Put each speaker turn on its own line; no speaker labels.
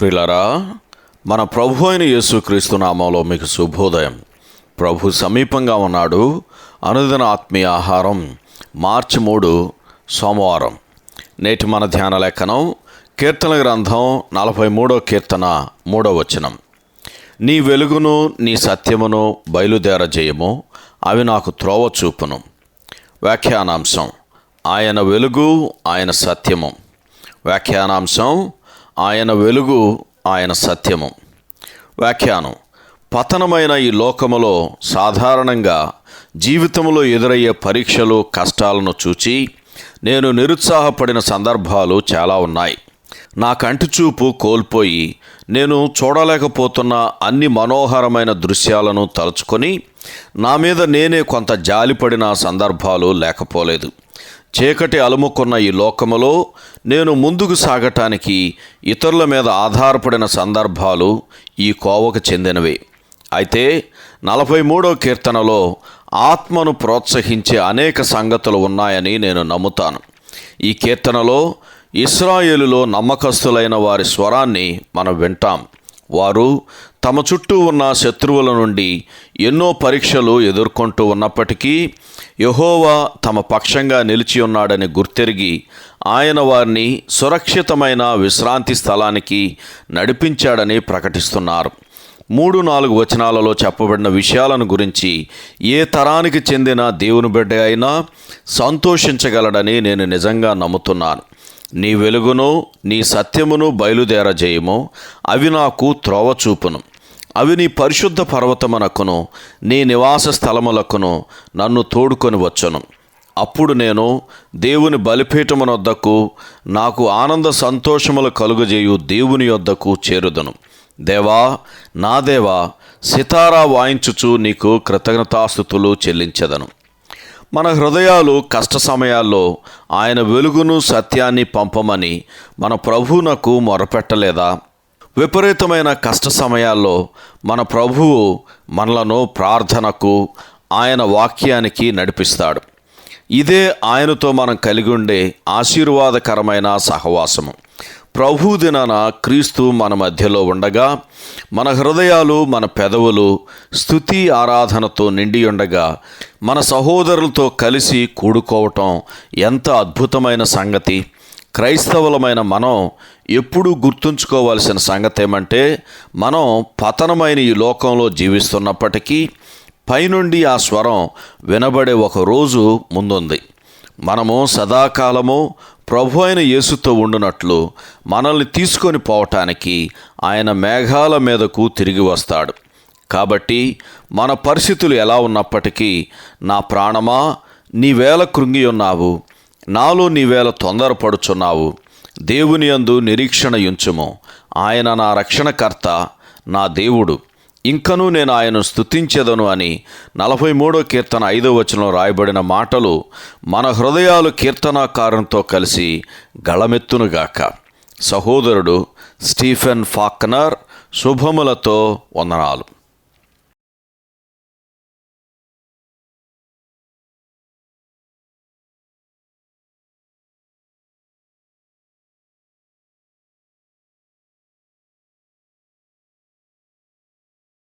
ప్రిలరా మన ప్రభు అయిన యేసుక్రీస్తు నామంలో మీకు శుభోదయం. ప్రభు సమీపంగా ఉన్నాడు. అనుదిన ఆత్మీయ ఆహారం మార్చి మూడు సోమవారం. నేటి మన ధ్యాన లేఖనం కీర్తన గ్రంథం నలభై మూడో కీర్తన మూడో వచనం. నీ వెలుగును నీ సత్యమును బయలుదేరజేయము అవి నాకు త్రోవ చూపును. వ్యాఖ్యానాంశం ఆయన వెలుగు ఆయన సత్యము. వ్యాఖ్యానాంశం ఆయన వెలుగు ఆయన సత్యము. వ్యాఖ్యానం. పతనమైన ఈ లోకములో సాధారణంగా జీవితంలో ఎదురయ్యే పరీక్షలు కష్టాలను చూచి నేను నిరుత్సాహపడిన సందర్భాలు చాలా ఉన్నాయి. నా కంటి చూపు కోల్పోయి నేను చూడలేకపోతున్న అన్ని మనోహరమైన దృశ్యాలను తలుచుకొని నా మీద నేనే కొంత జాలిపడిన సందర్భాలు లేకపోలేదు. చీకటి అలుముకున్న ఈ లోకములో నేను ముందుకు సాగటానికి ఇతరుల మీద ఆధారపడిన సందర్భాలు ఈ కోవకు చెందినవి. అయితే నలభై మూడో కీర్తనలో ఆత్మను ప్రోత్సహించే అనేక సంగతులు ఉన్నాయని నేను నమ్ముతాను. ఈ కీర్తనలో ఇస్రాయేలులో నమ్మకస్తులైన వారి స్వరాన్ని మనం వింటాం. వారు తమ చుట్టూ ఉన్న శత్రువుల నుండి ఎన్నో పరీక్షలు ఎదుర్కొంటూ ఉన్నప్పటికీ యహోవా తమ పక్షంగా నిలిచి ఉన్నాడని గుర్తెరిగి ఆయన వారిని సురక్షితమైన విశ్రాంతి స్థలానికి నడిపించాడని ప్రకటిస్తున్నారు. మూడు నాలుగు వచనాలలో చెప్పబడిన విషయాలను గురించి ఏ తరానికి చెందిన దేవుని బిడ్డ అయినా సంతోషించగలడని నేను నిజంగా నమ్ముతున్నాను. నీ వెలుగును నీ సత్యమును బయలుదేరజేయము. అవి నాకు త్రోవ చూపును. అవి నీ పరిశుద్ధ పర్వతమునకును నీ నివాస స్థలములకును నన్ను తోడుకొని వచ్చును. అప్పుడు నేను దేవుని బలిపీఠమునొద్దకు నాకు ఆనంద సంతోషములు కలుగజేయు దేవుని యొద్దకు చేరుదను. దేవా నా దేవా సితారా వాయించుచు నీకు కృతజ్ఞతాస్థుతులు చెల్లించదను. మన హృదయాలు కష్ట సమయాల్లో ఆయన వెలుగును సత్యాన్ని పంపమని మన ప్రభువునకు మొరపెట్టలేదా? విపరీతమైన కష్ట సమయాల్లో మన ప్రభువు మనలను ప్రార్థనకు ఆయన వాక్యానికి నడిపిస్తాడు. ఇదే ఆయనతో మనం కలిగి ఉండే ఆశీర్వాదకరమైన సహవాసము. ప్రభు దినాన క్రీస్తు మన మధ్యలో ఉండగా మన హృదయాలు మన పెదవులు స్థుతి ఆరాధనతో నిండి ఉండగా మన సహోదరులతో కలిసి కూడుకోవటం ఎంత అద్భుతమైన సంగతి. క్రైస్తవులమైన మనం ఎప్పుడూ గుర్తుంచుకోవాల్సిన సంగతి ఏమంటే మనం పతనమైన ఈ లోకంలో జీవిస్తున్నప్పటికీ పైనుండి ఆ స్వరం వినబడే ఒక రోజు ముందుంది. మనము సదాకాలము ప్రభు అయిన యేసుతో ఉండునట్లు మనల్ని తీసుకొని పోవటానికి ఆయన మేఘాల మీదకు తిరిగి వస్తాడు. కాబట్టి మన పరిస్థితులు ఎలా ఉన్నప్పటికీ నా ప్రాణమా నీవేళ కృంగి ఉన్నావు నాలో నీవేళ తొందరపడుచున్నావు దేవుని యందు నిరీక్షణ ఉంచుము ఆయన నా రక్షణకర్త నా దేవుడు. ఇంకనూ నేను ఆయనను స్తుతించెదను అని నలభై మూడో కీర్తన ఐదో వచనంలో రాయబడిన మాటలు మన హృదయాలు కీర్తనాకారంతో కలిసి గళమెత్తునుగాక. సహోదరుడు స్టీఫెన్ ఫాక్నర్ శుభములతో వందనాలు.